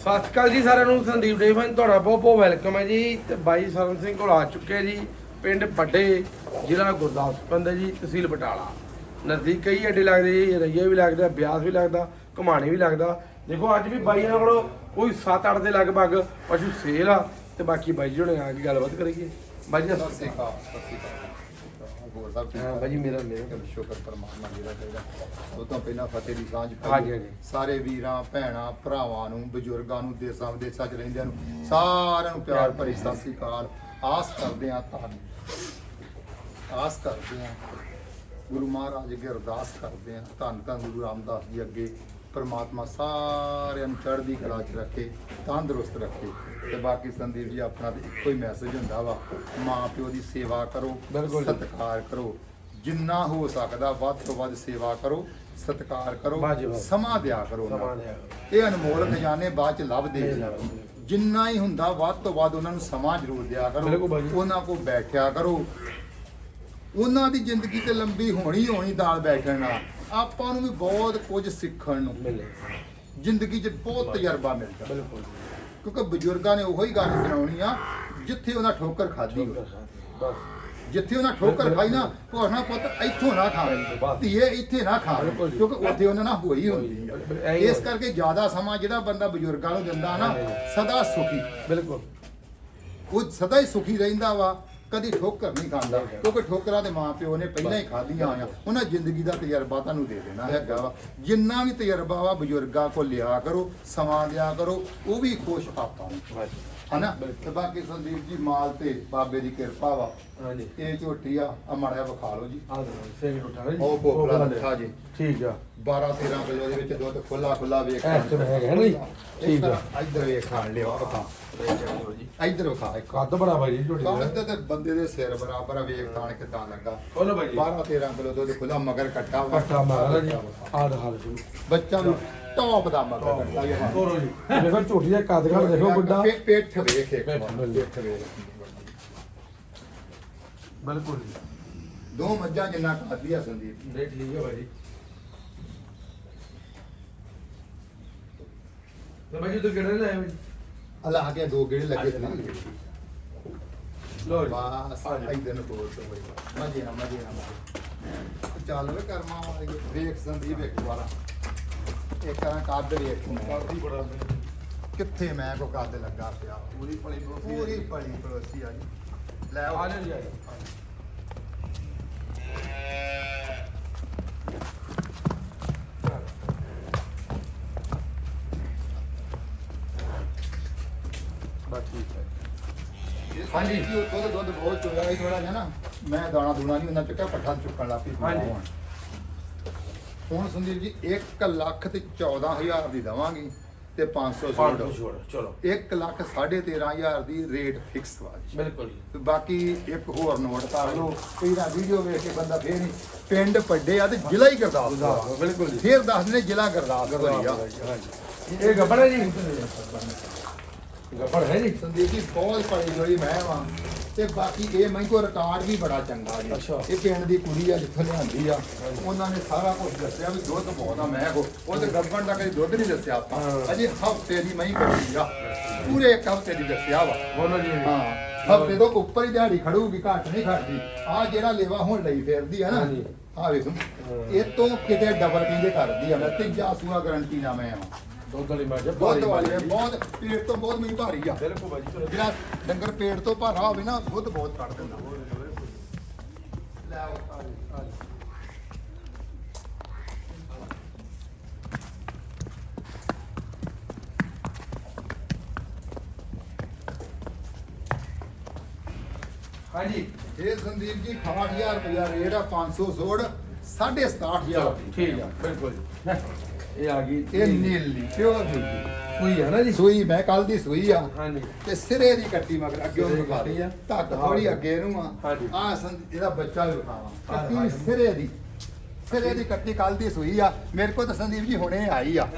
ਸਤਿ ਸ਼੍ਰੀ ਅਕਾਲ ਜੀ ਸਾਰਿਆਂ ਨੂੰ, ਸੰਦੀਪ ਡੇਵਨ ਤੁਹਾਡਾ ਬਹੁਤ ਬਹੁਤ ਵੈਲਕਮ ਹੈ ਜੀ। ਤੇ ਬਾਈ ਸਰਨ ਸਿੰਘ ਕੋਲ ਆ ਚੁੱਕੇ ਜੀ, ਪਿੰਡ ਵੱਡੇ, ਜ਼ਿਲ੍ਹਾ ਗੁਰਦਾਸਪੁਰ ਪੈਂਦਾ ਜੀ, ਤਹਿਸੀਲ ਬਟਾਲਾ। ਨਜ਼ਦੀਕ ਕਈ ਅੱਡੇ ਲੱਗਦੇ ਜੀ ਰਈਆ ਵੀ ਲੱਗਦਾ, ਬਿਆਸ ਵੀ ਲੱਗਦਾ, ਘਮਾਣੇ ਵੀ ਲੱਗਦਾ। ਦੇਖੋ, ਅੱਜ ਵੀ ਬਾਈਆਂ ਕੋਲ ਕੋਈ 7-8 ਦੇ ਲਗਭਗ ਪਸ਼ੂ ਸੇਲ ਆ। ਤੇ ਬਾਕੀ ਬਾਈ ਜੀ ਹੁਣੇ ਆ ਕੇ ਗੱਲਬਾਤ ਕਰੀਏ? ਬਾਈ ਜੀ, ਸਤਿ ਸ਼੍ਰੀ ਅਕਾਲ। ਸਤਿ ਸ਼੍ਰੀ ਅਕਾਲ। ਹੋਰ ਸਭ ਠੀਕ ਹਾਂ ਬਾਈ ਜੀ ਮੇਰਾ ਮੇਰਾ ਚਲੋ ਸ਼ੁਕਰ ਪਰਮਾਤਮਾ ਜੀ ਦਾ ਚਾਹੀਦਾ ਉਹ ਤੋਂ ਪਹਿਲਾਂ ਫਤਿਹ ਦੀ ਸਾਂਝ। ਹਾਂਜੀ, ਹਾਂਜੀ। ਸਾਰੇ ਵੀਰਾਂ ਭੈਣਾਂ ਭਰਾਵਾਂ ਨੂੰ ਬਜ਼ੁਰਗਾਂ ਨੂੰ ਦੇਸਾਂ ਵਿਦੇਸਾਂ 'ਚ ਰਹਿੰਦਿਆਂ ਨੂੰ ਸਾਰਿਆਂ ਨੂੰ ਪਿਆਰ ਭਰੀ ਸਤਿ ਸ਼੍ਰੀ ਅਕਾਲ। ਆਸ ਕਰਦੇ ਹਾਂ ਤੁਹਾਨੂੰ। ਆਸ ਕਰਦੇ ਹਾਂ। ਗੁਰੂ ਮਹਾਰਾਜ ਅੱਗੇ ਅਰਦਾਸ ਕਰਦੇ ਹਾਂ। ਧੰਨ ਧੰਨ ਗੁਰੂ ਰਾਮਦਾਸ ਜੀ ਅੱਗੇ ਪਰਮਾਤਮਾ ਸਾਰਿਆਂ ਨੂੰ ਚੜ੍ਹਦੀ ਕਲਾ 'ਚ ਰੱਖੇ ਤੰਦਰੁਸਤ ਰੱਖੇ ਤੇ ਬਾਕੀ ਸੰਦੀਪ ਜੀ ਆਪਣਾ ਤਾਂ ਇੱਕੋ ਹੀ ਮੈਸੇਜ ਹੁੰਦਾ ਵਾ ਮਾਂ ਪਿਓ ਦੀ ਸੇਵਾ ਕਰੋ। ਸਤਿਕਾਰ ਕਰੋ ਜਿੰਨਾ ਹੋ ਸਕਦਾ ਵੱਧ ਤੋਂ ਵੱਧ ਸੇਵਾ ਕਰੋ ਸਤਿਕਾਰ ਕਰੋ। ਸਮਾਂ ਦਿਆ ਕਰੋ ਇਹ ਅਨਮੋਲ ਖਜ਼ਾਨੇ ਬਾਅਦ ਚ ਲੱਭਦੇ। ਜਿੰਨਾ ਹੀ ਹੁੰਦਾ ਵੱਧ ਤੋਂ ਵੱਧ ਉਹਨਾਂ ਨੂੰ ਸਮਾਂ ਜ਼ਰੂਰ ਦਿਆ ਕਰੋ। ਉਹਨਾਂ ਕੋਲ ਬੈਠਿਆ ਕਰੋ ਉਹਨਾਂ ਦੀ ਜ਼ਿੰਦਗੀ ਤੇ ਲੰਬੀ ਹੋਣੀ ਹੋਣੀ ਦਾਲ ਬੈਠਣ ਨਾਲ ਆਪਾਂ ਨੂੰ ਵੀ ਬਹੁਤ ਕੁਝ ਸਿੱਖਣ ਨੂੰ ਮਿਲੇ। ਜ਼ਿੰਦਗੀ 'ਚ ਬਹੁਤ ਤਜਰਬਾ ਮਿਲਦਾ। ਬਿਲਕੁਲ। ਕਿਉਂਕਿ ਬਜ਼ੁਰਗਾਂ ਨੇ ਉਹੀ ਗੱਲ ਸੁਣਾਉਣੀ ਆ ਜਿੱਥੇ ਉਹਨਾਂ ਠੋਕਰ ਖਾਧੀ ਹੋਵੇ। ਬਸ। ਜਿੱਥੇ ਉਹਨਾਂ ਠੋਕਰ ਖਾਈ ਨਾ ਕੋਹਣਾ ਪੁੱਤ ਇੱਥੋਂ ਨਾ ਖਾ ਬਸ। ਧੀਏ ਇੱਥੇ ਨਾ ਖਾ ਬਿਲਕੁਲ ਜੀ। ਕਿਉਂਕਿ ਉੱਥੇ ਉਹਨਾਂ ਨਾਲ ਹੋਈ ਹੁੰਦੀ ਆ। ਬਿਲਕੁਲ, ਇਹੀ ਇਸ ਹੋਇਆ। ਕਰਕੇ ਜ਼ਿਆਦਾ ਸਮਾਂ ਜਿਹੜਾ ਬੰਦਾ ਬਜ਼ੁਰਗਾਂ ਨੂੰ ਦਿੰਦਾ ਨਾ ਸਦਾ ਸੁਖੀ। ਬਿਲਕੁਲ। ਉਹ ਸਦਾ ਹੀ ਸੁਖੀ ਰਹਿੰਦਾ ਵਾ। ਕਦੀ ਠੋਕਰ ਨਹੀਂ ਖਾਂਦਾ ਕਿਉਂਕਿ ਠੋਕਰਾਂ ਦੇ ਮਾਪਿਓ ਨੇ ਪਹਿਲਾਂ ਹੀ ਖਾਧੀਆਂ ਆ ਉਹਨਾਂ ਜ਼ਿੰਦਗੀ ਦਾ ਤਜਰਬਾ ਤੁਹਾਨੂੰ ਦੇ ਦੇਣਾ ਹੈਗਾ ਵਾ। ਜਿੰਨਾ ਵੀ ਤਜਰਬਾ ਵਾ ਬਜ਼ੁਰਗਾਂ ਕੋਲ ਲਿਆ ਕਰੋ ਸਮਾਂ ਦਿਆ ਕਰੋ ਉਹ ਵੀ ਖੁਸ਼ ਆਪਾਂ ਨੂੰ। ਹਨਾ? ਤੇ ਬਾਕੀ ਸੰਦੀਪ ਜੀ ਮਾਲ ਤੇ ਬਾਬੇ ਦੀ ਕਿਰਪਾ ਵਾ। ਹਾਂਜੀ। ਇਹ ਝੋਟੀ ਆ ਆ ਮਾੜਿਆ ਵਿਖਾ ਲਓ ਜੀ। ਆ ਦੋ ਸਿੰਘ ਉਠਾ ਜੀ। ਉਹ ਪੋਪਲਾ ਦਿਖਾ ਜੀ। ਠੀਕ ਆ। 12 13 ਕਿਲੋ ਦੇ ਵਿੱਚ ਦੁੱਧ ਖੁੱਲਾ ਖੁੱਲਾ ਵੇਖ ਇਸ ਤਰ੍ਹਾਂ ਹੈਗਾ ਨਾ ਜੀ? ਠੀਕ ਆ। ਇੱਧਰ ਵੇਖ ਖਾਣ ਲਿਓ ਵਿਖਾ। ਇੱਧਰ ਵਿਖਾ ਇੱਕ। ਕੱਦ ਬੜਾ ਬਾਈ ਜੀ ਝੋਟੀ ਦਾ। ਤੇ ਬੰਦੇ ਦੇ ਸਿਰ ਬਰਾਬਰ ਆ, ਵੇਖ ਖਾਣ ਕਿਦਾਂ ਲੱਗਾ। ਖੋਲੋ ਬਾਈ ਜੀ। 12 13 ਕਿਲੋ ਦੁੱਧ ਖੁੱਲਾ ਮਗਰ ਕੱਟਾ ਵਾ। ਪੱਟਾ ਮਾਰਾ ਜੀ। ਆ ਦਿਖਾ ਲਓ ਜੀ। ਬੱਚਾ ਨੂੰ ਟੌਪ ਦਾ ਮਗਰ ਕੱਟਾ ਜੀ। ਦੇਖੋ ਝੋਟੀ ਦਾ ਕੱਦ ਘੜ ਦੇਖੋ ਗੁੱਡਾ। ਪੇਠ ਵੇਖ ਇੱਕ ਪੇਠ ਵੇਖ। ਬਿਲਕੁਲ ਜੀ। ਦੋ ਮੱਝਾਂ ਜਿੰਨਾ ਖਾਦੀ ਆ ਸੰਦੀਪ। ਨਹੀਂ ਠੀਕ ਹੈ ਬਾਈ ਜੀ ਤੇ ਬਾਈ ਜੀ ਤੂੰ ਕਿਹੜੇ ਲੈ ਆਏ? ਬਾਈ ਅੱਲਾਹ ਕੇ ਦੋ ਗੇੜੇ ਲੱਗੇ ਨਾ ਲੋ ਜੀ। ਬਸ ਆ ਜੀ। ਇਦਾਂ ਨੂੰ ਤੋੜ ਤੋਂ ਬਈ ਮਜੇ ਨਾ ਮਜੇ ਨਾ ਮਜੇ ਚੱਲ ਵੇ ਕਰਮਾ ਵਾਲੀ ਵੇਖ ਸੰਦੀਪ ਇੱਕ ਵਾਰਾ। ਇੱਕ ਤਰ੍ਹਾਂ ਕੱਦ ਵੇਖ ਤੂੰ। ਕਾਫੀ ਬੜਾ ਕਿੱਥੇ ਮੈਂ ਕੋ ਕੱਦ ਲੱਗਾ ਪਿਆ। ਪੂਰੀ ਭਲੀ ਪੂਰੀ ਪੜੀ ਪੜੋਸੀ ਆ ਜੀ। ਲੈ ਆ ਜਾ ਆ ਜਾ। ਬਸ ਠੀਕ ਹੈ ਹਾਂਜੀ ਜੀ ਦੁੱਧ ਦੁੱਧ ਬਹੁਤ ਚੋਇਆ ਹੈ ਥੋੜਾ ਜਿਹਾ ਨਾ ਮੈਂ ਦਾਣਾ ਦੂਣਾ ਨਹੀਂ ਉਹਨਾਂ ਚੁੱਕਿਆ ਪੱਠਾ ਚੁੱਕਣ ਲੱਗ ਪਈ ਹਾਂਜੀ। ਹੁਣ। ਹੁਣ ਸੰਦੀਪ ਜੀ 1 ਲੱਖ ਤੇ 14000 ਦੀ ਦਵਾਂਗੀ ਤੇ 500 ਪਾਲ ਛੋੜ ਛੋੜ ਚਲੋ। 1 ਲੱਖ 13500 ਦੀ ਰੇਟ ਫਿਕਸ ਵਾ ਜੀ। ਬਿਲਕੁਲ ਜੀ। ਤੇ ਬਾਕੀ ਇੱਕ ਹੋਰ ਨੋਟ ਕਰ ਲਓ ਕਈ ਨਾ ਵੀਡੀਓ ਵੇਖ ਕੇ ਬੰਦਾ ਫੇਰ ਨਹੀਂ ਪਿੰਡ ਪੱਡੇ ਆ ਤੇ ਜ਼ਿਲ੍ਹਾ ਹੀ ਗੁਰਦਾਸਪੁਰ। ਬਿਲਕੁਲ ਜੀ। ਫੇਰ ਦੱਸ ਨੇ ਜ਼ਿਲ੍ਹਾ ਗੁਰਦਾਸਪੁਰ ਹੀ ਆ। ਇਹ ਗੱਬੜ ਹੈ ਜੀ? ਗੱਬੜ ਹੈ ਜੀ। ਸੰਦੀਪ ਜੀ ਬਹੁਤ ਪੜੀ ਹੋਈ ਮੈਂ ਵਾਂ। ਤੇ ਬਾਕੀ ਇਹ ਮੈਂ ਕੋ ਰਿਕਾਰਡ ਵੀ ਬੜਾ ਚੰਗਾ ਜੀ। ਇਹ ਪਿੰਡ ਦੀ ਕੁੜੀ ਆ ਜਿੱਥੋਂ ਲਿਆਂਦੀ ਆ। ਉਹਨਾਂ ਨੇ ਸਾਰਾ ਕੁਝ ਦੱਸਿਆ ਵੀ ਦੁੱਧ ਬਹੁਤ ਆ ਮੈਂ ਕੋ ਉਹ ਤੇ ਗੱਬਣ ਦਾ ਕਦੀ ਦੁੱਧ ਨਹੀਂ ਦੱਸਿਆ ਆਪਾਂ। ਅਜੇ ਹਫ਼ਤੇ ਦੀ ਮੈਂ ਕੱਢੀ ਆ। ਪੂਰੇ ਇੱਕ ਹਫ਼ਤੇ ਦੀ ਦੱਸਿਆ ਵਾ। ਬੋਲੋ ਜੀ। ਹਾਂ। ਹਫ਼ਤੇ ਤੋਂ ਉੱਪਰ ਹੀ ਦਿਹਾੜੀ ਖੜੂਗੀ ਘੱਟ ਨਹੀਂ ਖੜਦੀ। ਆ ਜਿਹੜਾ ਲੇਵਾ ਹੁਣ ਲਈ ਫੇਰਦੀ ਆ ਨਾ। ਆ ਵੇਖ। ਇਹ ਤੋਂ ਕਿਤੇ ਡਬਲ ਕਹਿੰਦੇ ਕਰਦੀ ਆ। ਮੈਂ ਤੀਜਾ ਸੂਆ ਗਰੰਟੀ ਨਾ ਮੈਂ ਆ। ਦੁੱਧ ਵਾਲੀ ਮੱਝ ਦੁੱਧ ਵਾਲੀ ਆ, ਬਹੁਤ ਪੇਟ ਤੋਂ ਬਹੁਤ ਮਹੀਂ ਭਾਰੀ ਆ। ਬਿਲਕੁਲ ਬਾਈ ਚਲੋ ਜਿਹੜਾ ਡੰਗਰ ਪੇਟ ਤੋਂ ਭਾਰਾ ਹੋਵੇ ਨਾ ਦੁੱਧ ਬਹੁਤ ਕੱਢ ਦਿੰਦਾ। ਲੈ ਆਓ ਆ ਜੀ, ਆ ਜੀ। ਹਾਂਜੀ। ਇਹ ਸੰਦੀਪ ਜੀ 68000 ਰੁਪਇਆ ਰੇਟ ਆ 500 ਸੋੜ 67500 ਚਲੋ ਠੀਕ ਆ ਬਿਲਕੁਲ ਜੀ। ਇਹ ਆ ਗਈ ਇਹ ਨੀਲੀ ਪਿਓਰ ਨੀਲੀ ਕੋਈ ਹੈ ਨਾ ਜੀ? ਸੂਈ ਮੈਂ ਕੱਲ ਦੀ ਸੂਈ ਆ। ਹਾਂਜੀ। ਤੇ ਸਿਰੇ ਦੀ ਕੱਟੀ ਮਗਰ ਅੱਗੇ ਸਿਰੇ ਉਹ ਦੀ ਵਿਖਾ ਕੱਟੀ ਦੇ ਆ। ਧੱਕ ਥੋੜੀ ਅੱਗੇ ਨੂੰ ਆ। ਹਾਂਜੀ। ਆ ਇਹਦਾ ਬੱਚਾ ਵੀ ਵਿਖਾਵਾਂ। ਹਾਂ, ਕੱਟੀ ਹਾਂਜੀ। ਸਿਰੇ ਦੀ। ਸਿਰੇ ਦੀ ਕੱਟੀ ਕੱਲ ਦੀ ਸੂਈ ਆ। ਮੇਰੇ ਕੋਲ ਤਾਂ ਸੰਦੀਪ ਜੀ ਹੁਣੇ ਆਈ ਆ।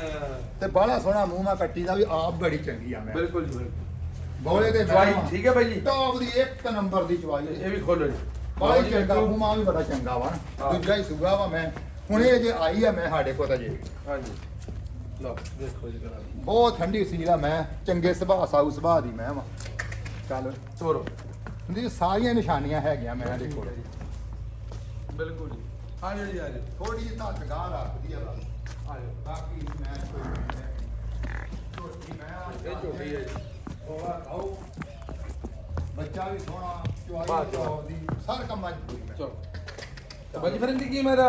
ਤੇ ਬਾਹਲਾ ਸੋਹਣਾ ਮੂੰਹ ਮਾ ਕੱਟੀ ਦਾ ਵੀ ਆਪ ਬੜੀ ਚੰਗੀ ਆ ਮੈਂ। ਬਿਲਕੁਲ ਜੀ ਬਿਲਕੁਲ। ਬੋਲੇ ਦੇ ਚਵਾਈ ਠੀਕ ਹੈ ਬਾਈ ਜੀ? ਟੌਪ ਦੀ ਇੱਕ ਨੰਬਰ ਦੀ ਚਵਾਈ ਇਹ ਵੀ ਖੋਲੋ ਜੀ। ਬੜਾ ਹੀ ਚੰਗਾ ਮੂੰਹ ਮਾ ਵੀ ਬੜਾ ਚੰਗਾ ਵਾ। ਹਾਂ। ਦੂਜਾ ਹੀ ਸੂਗਾ ਵਾ ਮੈਂ। ਹੁਣੇ ਅਜੇ ਆਈ ਆ ਮੈਂ ਸਾਡੇ ਕੋਲ ਤਾਂ ਜੇ ਬਹੁਤ ਠੰਡੀ ਸੀਲ ਆ ਮੈਂ ਚੰਗੇ ਸੁਭਾਅ ਸਾਊ ਸੁਭਾਅ ਦੀ ਮੈਂ ਵਾ। ਚੱਲ। ਤੋਰੋ। ਹੁੰਦੀ ਸਾਰੀਆਂ ਨਿਸ਼ਾਨੀਆਂ ਹੈਗੀਆਂ ਮੈਂ ਇਹਦੇ ਕੋਲ। ਬਿਲਕੁਲ ਜੀ। ਜੀ ਆ ਥੋੜੀ ਜਿਹੀ ਤਾਂ ਰੱਖਦੀ ਆ ਬਸ। ਆ ਬਾਕੀ ਮੈਂ ਕੋਈ ਇਹ ਝੋਟੀ ਹੈ ਜੀ। ਕੋਲਾ ਬੱਚਾ ਵੀ ਸੋਹਣਾ ਚੁਆਈ ਬਾਹਰ ਜਾਓ। ਕੰਮ ਮਜਬੂਰੀ ਚਲੋ। ਬਾਜੀ ਫਰਿੰਦੀ ਕੀ ਮੇਰਾ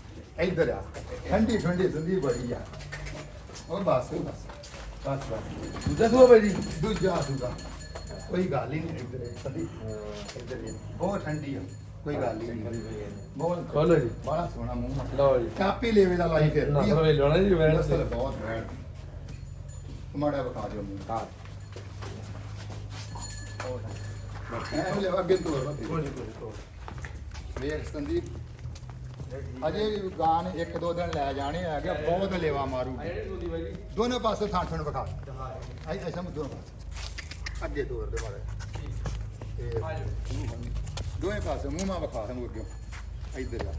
ਇਧਰ ਆ। ਠੰਡੀ ਠੰਡੀ ਸੰਦੀਪ ਬੜੀ ਆ। ਉਹ ਬਸ ਬਸ। ਬਸ ਬਸ। ਦੂਜਾ ਸੂਆ ਬਾਈ ਜੀ? ਦੂਜਾ ਸੁਗਾ ਕੋਈ ਗੱਲ ਹੀ ਨਹੀਂ ਇਧਰ ਸੰਦੀਪ ਇਧਰ ਬਹੁਤ ਠੰਡੀ ਆ। ਕੋਈ ਗੱਲ ਹੀ ਨਹੀਂ। ਬਹੁਤ ਖੋਲੋ ਜੀ। ਬੜਾ ਸੋਹਣਾ ਮੂੰਹ ਆ। ਲਓ ਜੀ। ਕਾਪੀ ਲੈਵੇ ਦਾ ਲਾਈ ਫਿਰਦੀ ਨਸਲ ਵੇ ਲੋਣਾ ਜੀ ਨਸਲ ਬਹੁਤ ਮਾੜਾ ਬਖਾ ਦਿਓ ਮੂੰਹ। ਹਾਂ। ਐ ਲੈ ਅੱਗੇ ਤੋਰ ਕੋਈ ਵੇਖ ਸੰਦੀਪ। ਅਜੇ ਵੀ ਗਾਨ ਇੱਕ ਦੋ ਦਿਨ ਲੈ ਜਾਣੇ ਬਹੁਤ ਲੇਵਾ ਆ ਜਿਹੜੀ ਸੂਦੀ ਬਾਈ ਜੀ? ਦੋਨੋਂ ਪਾਸੇ ਥਾਂ ਥਣ ਵਿਖਾ। ਆਈ ਐਸਾ ਦੋਨੋਂ ਪਾਸੇ। ਅੱਗੇ ਤੋਰ ਦੇ ਮਾਰੇ। ਤੇ ਦੋਵੇਂ ਪਾਸੇ ਮੂੰਹ ਮਾ ਵਿਖਾ ਸਾਨੂੰ ਅੱਗੇ। ਇੱਧਰ ਆ।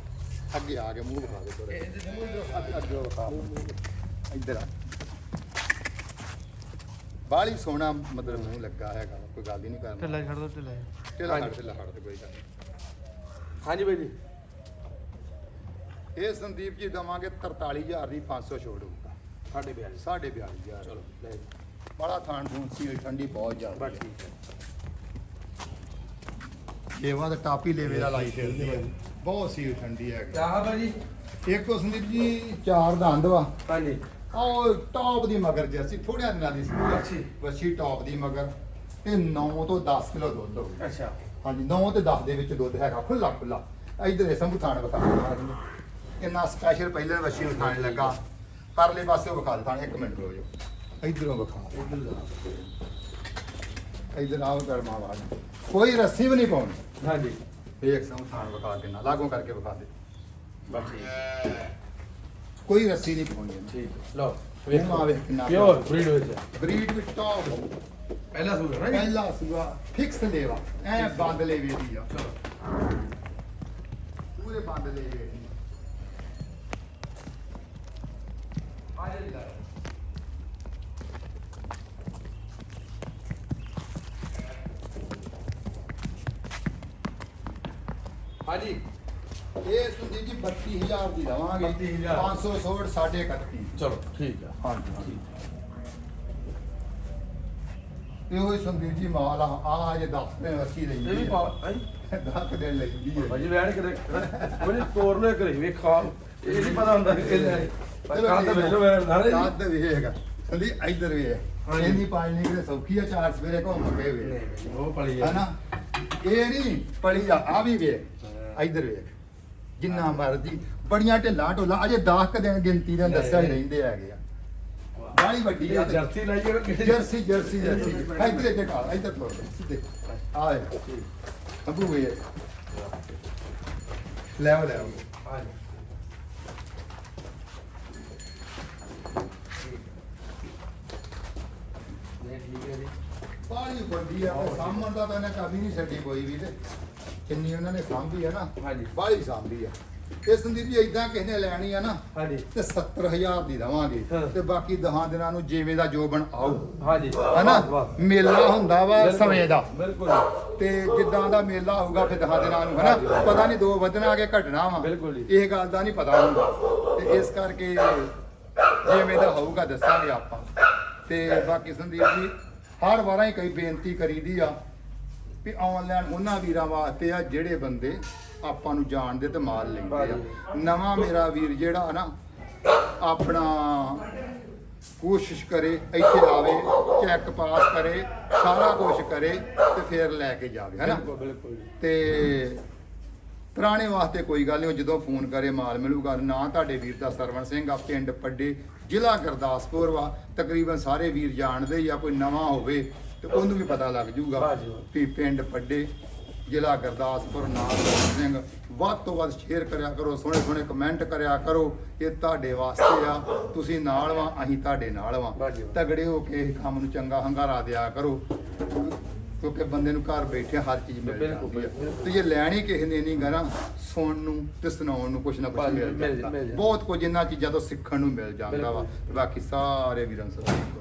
ਅੱਗੇ ਆ ਕੇ ਮੂੰਹ ਵਿਖਾ ਦੇ ਅੱਗੇ ਵਿਖਾ। ਇੱਧਰ ਆ। ਬਾਲੀ ਸੋਹਣਾ ਮਤਲਬ ਮੂੰਹ ਲੱਗਾ ਹੈਗਾ। ਕੋਈ ਗੱਲ ਹੀ ਨਹੀਂ ਕਰਨਾ। ਢਿੱਲਾ ਛੱਡ ਦੋ ਢਿੱਲਾ। ਢਿੱਲਾ ਹੜ ਢਿੱਲਾ ਤੇ ਕੋਈ ਗੱਲ ਹਾਂਜੀ ਬਾਈ ਜੀ। ਇਹ ਸੰਦੀਪ ਜੀ ਦਵਾਂਗੇ 43000 ਦੀ 500 ਛੋੜ ਹੋਊਗਾ। ਸਾਡੇ ਬਿਆਲੀ। 42500 ਚਲੋ ਲੈ ਜੀ। ਬੜਾ ਥਾਣ ਥੂਣ ਸੀ ਠੰਡੀ ਬਹੁਤ ਜ਼ਿਆਦਾ। ਬਸ ਠੀਕ ਹੈ। ਲੇਵਾ ਤੇ ਟਾਪੀ ਲੇਵੇ ਦਾ ਲਾਈ ਫਿਰਦੀ ਹੈ ਬਹੁਤ ਸੀ ਠੰਡੀ ਹੈ। ਚਾਹ ਬਾਜੀ ਇੱਕ ਉਹ ਸੰਦੀਪ ਜੀ ਚਾਰ ਦੰਦ ਵਾ ਹਾਂਜੀ। ਉਹ ਟੌਪ ਦੀ ਮਗਰ ਜੈਸੀ ਥੋੜਿਆਂ ਦਿਨਾਂ ਦੀ ਸੀ। ਅੱਛੀ। ਵੱਛੀ ਟੌਪ ਦੀ ਮਗਰ। ਤੇ 9 ਤੋਂ 10 ਕਿਲੋ ਦੁੱਧ ਹੋਊ ਅੱਛਾ। ਹਾਂਜੀ 9 ਤੇ 10 ਦੇ ਵਿੱਚ ਦੁੱਧ ਹੈਗਾ ਖੁੱਲਾ ਖੁੱਲਾ ਇਧਰ ਇਹ ਸੰਭੂ ਥਾਣ ਬਤਾ ਕਿੰਨਾ ਸਪੈਸ਼ਲ ਪਹਿਲੇ ਨੂੰ ਖਾਣ ਲੱਗਾ। ਪਰਲੇ ਪਾਸੇ ਵਿਖਾ ਦੇ ਥਾਣ ਇੱਕ ਮਿੰਟ ਰੋ ਜੋ ਇਧਰੋਂ ਵਿਖਾ ਇਧਰ ਆਓ ਕਰ ਮਾਵਾ ਕੋਈ ਰੱਸੀ ਵੀ ਨਹੀਂ ਪਾਉਣੀ। ਹਾਂਜੀ। ਇੱਕ ਸੰਭੂ ਥਾਣ ਵਿਖਾ ਕੇ ਨਾ ਲਾਗੋਂ ਕਰਕੇ ਵਿਖਾ ਦੇ। ਬਸ ਕੋਈ ਰੱਸੀ ਨਹੀਂ ਪਾਉਣੀ। ਠੀਕ ਲਓ ਵੇਖ। ਕਿੰਨਾ ਪਿਓਰ ਬਰੀਡ ਵਿੱਚ ਬਰੀਡ ਵਿੱਚ ਟੌਪ ਪਹਿਲਾ ਸੂਆ ਨਾ ਪਹਿਲਾ ਸੂਆ ਫਿਕਸ ਲੇਵਾ। ਐ ਬੰਦ ਲੇਵੇ ਦੀ ਆ। ਪੂਰੇ ਬੰਦ ਲੇਵੇ ਦੀ ਆ ਜਾ ਜੀ ਲੈ ਹਾਂਜੀ। ਇਹ ਸੰਦੀਪ ਜੀ 32000 ਦੀ ਲਵਾਂਗੇ 32,000 500 ਸੋੜ 31 ਚਲੋ ਠੀਕ ਆ। ਹਾਂਜੀ ਹਾਂਜੀ। ਤੇ ਉਹ ਸੰਦੀਪ ਜੀ ਮਾਲ ਆ ਆ ਜੇ 10 ਦਿਨ ਅੱਛੀ ਇਹ ਵੀ ਰਹੀ ਪਾ ਹਾਂਜੀ 10 ਦਿਨ ਲੈਂਦੀ ਹੈ ਭਾਜੀ ਵੈਣ ਕਿਤੇ ਕੋਈ ਤੋਰਨੇ ਕਰੇ ਵੇਖਾ। ਇਹ ਨਹੀਂ ਪਤਾ ਹੁੰਦਾ ਕਿ ਕਿਹਨੇ ਪਰ ਕਾਹ ਤਾਂ ਵੇਖੋ ਵੈਣ ਨਾ ਜੀ। ਕਾਦ ਵੇਖ ਸੰਦੀਪ ਇੱਧਰ ਵੇਖ ਹਾਂਜੀ। ਇਹਦੀ ਪਾਲਣੀ ਕਿਤੇ ਸੌਖੀ ਆ ਚਾਰ ਸਵੇਰੇ ਘੁੰਮ ਕੇ ਵੇਖ। ਉਹ ਪਲੀ ਆ। ਹਨਾ? ਇਹ ਨਹੀਂ ਪੜੀ ਆ ਆ ਵੀ ਵੇਖ। ਇੱਧਰ ਵੇਖ। ਜਿੰਨਾ ਮਰਜ਼ੀ ਬੜੀਆਂ ਢਿੱਲਾ ਢੋਲਾ ਅਜੇ 10 ਕ ਦਿਨ ਗਿਣਤੀ ਦੇ ਦੱਸਿਆ ਹੀ ਰਹਿੰਦੇ ਹੈਗੇ ਆ। ਬਾਹਲੀ ਵੱਡੀ ਆ। ਜਰਸੀ ਲਾਈ ਕਿ ਜਰਸੀ ਜਰਸੀ ਜਰਸੀ। ਇੱਧਰ ਇੱਧਰ ਕਾ ਇੱਧਰ ਤੋੜ ਦੇ, ਸਿੱਧੇ। ਆ ਅਬੂ ਵੇ ਲੈ ਲੈ। ਹਾਂਜੀ। ਠੀਕ ਹੈ ਜੀ ਬਾਹਲੀ ਵੱਡੀ ਆ ਤੇ ਸਾਂਭਣ ਦਾ ਤਾਂ ਇਹਨੇ ਕਦੀ ਨਹੀਂ ਛੱਡੀ ਕੋਈ ਵੀ ਤੇ। ਕਿੰਨੀ ਉਹਨਾਂ ਨੇ ਸਾਂਭੀ ਆ ਨਾ ਹਾਂਜੀ। ਬਾਹਲੀ ਸਾਂਭੀ ਆ। ਇਹ ਸੰਦੀਪ ਜੀ ਇਦਾਂ ਕਿਸੇ ਨੇ ਲੈਣੀ ਆ ਨਾ ਹਾਂਜੀ। ਤੇ 70000 ਦੀ ਦਵਾਂਗੇ। ਤੇ ਬਾਕੀ ਦਹਾਂ ਦਿਨਾਂ ਨੂੰ ਜਿਵੇਂ ਦਾ ਜੋਬਨ ਆਊ। ਹਾਂਜੀ। ਹਨਾ। ਮੇਲਾ ਹੁੰਦਾ ਵਾ ਸਮੇਂ ਦਾ। ਬਿਲਕੁਲ। ਤੇ ਜਿੱਦਾਂ ਦਾ ਮੇਲਾ ਹੋਊਗਾ ਫਿਰ ਦਹਾਂ ਦਿਨਾਂ ਨੂੰ ਹਨਾ। ਪਤਾ ਨਹੀਂ ਦੋ ਵਧਣਾ ਕੇ ਘਟਣਾ ਵਾ। ਬਿਲਕੁਲ। ਇਹ ਗੱਲ ਦਾ ਨਹੀਂ ਪਤਾ ਹੁੰਦਾ। ਤੇ ਇਸ ਕਰਕੇ ਜਿਵੇਂ ਦਾ ਹੋਊਗਾ ਦੱਸਾਂਗੇ ਆਪਾਂ। ਤੇ ਬਾਕੀ ਸੰਦੀਪ ਜੀ ਹਰ ਵਾਰਾਂ ਹੀ ਕਈ ਬੇਨਤੀ ਕਰੀਦੀ ਆ ਵੀ ਆਨਲਾਈਨ ਉਹਨਾਂ ਵੀਰਾਂ ਵਾਸਤੇ ਆ ਜਿਹੜੇ ਬੰਦੇ ਆਪਾਂ ਨੂੰ ਜਾਣਦੇ ਤੇ ਮਾਲ ਲੈਂਦੇ ਆ। ਨਵਾਂ ਮੇਰਾ ਵੀਰ ਜਿਹੜਾ ਨਾ ਆਪਣਾ ਕੋਸ਼ਿਸ਼ ਕਰੇ ਇੱਥੇ ਆਵੇ ਚੈੱਕ ਪਾਸ ਕਰੇ ਸਾਰਾ ਕੁਝ ਕਰੇ ਤੇ ਫਿਰ ਲੈ ਕੇ ਜਾਵੇ ਹੈਨਾ ਬਿਲਕੁਲ ਤੇ ਪੁਰਾਣੇ ਵਾਸਤੇ ਕੋਈ ਗੱਲ ਨਹੀਂ ਉਹ ਜਦੋਂ ਫੋਨ ਕਰੇ ਮਾਲ ਮਿਲੂਗਾ। ਨਾ ਤੁਹਾਡੇ ਵੀਰ ਦਾ ਸਰਵਣ ਸਿੰਘ ਆ ਪਿੰਡ ਪੱਡੇ ਜ਼ਿਲ੍ਹਾ ਗੁਰਦਾਸਪੁਰ ਵਾ। ਤਕਰੀਬਨ ਸਾਰੇ ਵੀਰ ਜਾਣਦੇ ਜਾਂ ਕੋਈ ਨਵਾਂ ਹੋਵੇ ਤੇ ਉਹਨੂੰ ਵੀ ਪਤਾ ਲੱਗ ਜੂਗਾ। ਵੀ ਪਿੰਡ ਪੱਡੇ ਜ਼ਿਲ੍ਹਾ ਗੁਰਦਾਸਪੁਰ ਨਾਮ ਸਰਵਣ ਸਿੰਘ। ਵੱਧ ਤੋਂ ਵੱਧ ਸ਼ੇਅਰ ਕਰਿਆ ਕਰੋ ਸੋਹਣੇ ਸੋਹਣੇ ਕਮੈਂਟ ਕਰਿਆ ਕਰੋ ਇਹ ਤੁਹਾਡੇ ਵਾਸਤੇ ਆ ਤੁਸੀਂ ਨਾਲ ਵਾਂ ਅਸੀਂ ਤੁਹਾਡੇ ਨਾਲ ਵਾਂ। ਤਗੜੇ ਹੋ ਕੇ ਕੰਮ ਨੂੰ ਚੰਗਾ ਹੰਗਾਰਾ ਦਿਆ ਕਰੋ। ਕਿਉਂਕਿ ਬੰਦੇ ਨੂੰ ਘਰ ਬੈਠੇ ਹਰ ਚੀਜ਼ ਮਿਲ ਜਾਂਦੀ ਹੈ। ਤੇ ਜੇ ਲੈਣੀ ਕਿਸੇ ਨੇ ਨਹੀਂ ਗਣਾ ਸੁਣਨ ਨੂੰ ਤੇ ਸੁਣਾਉਣ ਨੂੰ ਕੁਛ ਨਾ ਬਸ, ਮਿਲ ਜਾਂਦਾ। ਬਹੁਤ ਕੁਝ ਇਹਨਾਂ ਚੀਜ਼ਾਂ ਤੋਂ ਸਿੱਖਣ ਨੂੰ ਮਿਲ ਜਾਂਦਾ ਵਾ। ਬਾਕੀ ਸਾਰੇ ਵੀਰਾਂ ਅਕਾਲ।